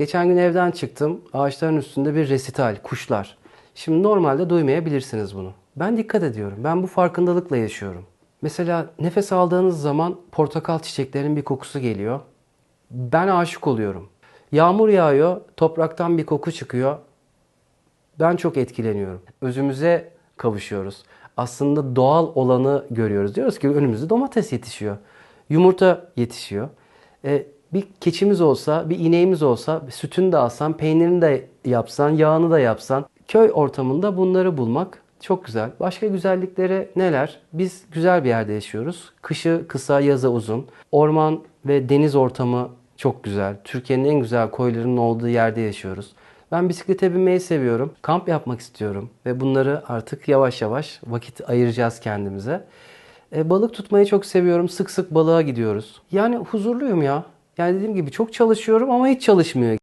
Geçen gün evden çıktım. Ağaçların üstünde bir resital, kuşlar. Şimdi normalde duymayabilirsiniz bunu. Ben dikkat ediyorum. Ben bu farkındalıkla yaşıyorum. Mesela nefes aldığınız zaman portakal çiçeklerinin bir kokusu geliyor. Ben aşık oluyorum. Yağmur yağıyor, topraktan bir koku çıkıyor. Ben çok etkileniyorum. Özümüze kavuşuyoruz. Aslında doğal olanı görüyoruz. Diyoruz ki önümüzde domates yetişiyor. Yumurta yetişiyor. E, bir keçimiz olsa, bir ineğimiz olsa, sütünü de alsan, peynirini de yapsan, yağını da yapsan. Köy ortamında bunları bulmak çok güzel. Başka güzellikleri neler? Biz güzel bir yerde yaşıyoruz. Kışı kısa, yazı uzun. Orman ve deniz ortamı çok güzel. Türkiye'nin en güzel koylarının olduğu yerde yaşıyoruz. Ben bisiklete binmeyi seviyorum. Kamp yapmak istiyorum ve bunları artık yavaş yavaş vakit ayıracağız kendimize. E, balık tutmayı çok seviyorum. Sık sık balığa gidiyoruz. Yani huzurluyum ya. Yani dediğim gibi çok çalışıyorum ama hiç çalışmıyor.